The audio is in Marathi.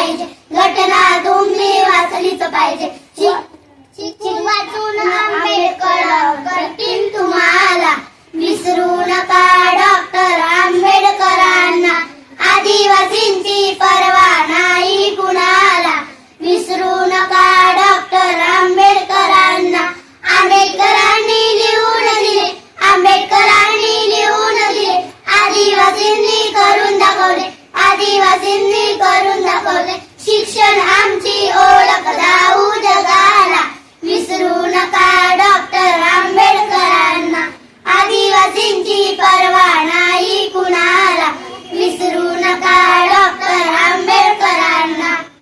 पाहिजे. घटना तुम्ही वाचलीच पाहिजे. शिक्षण वाचून आंबेडकर करतील तुम्हाला. विसरू नका डॉक्टर आंबेडकरांना. आदिवासींची पर Egyptian and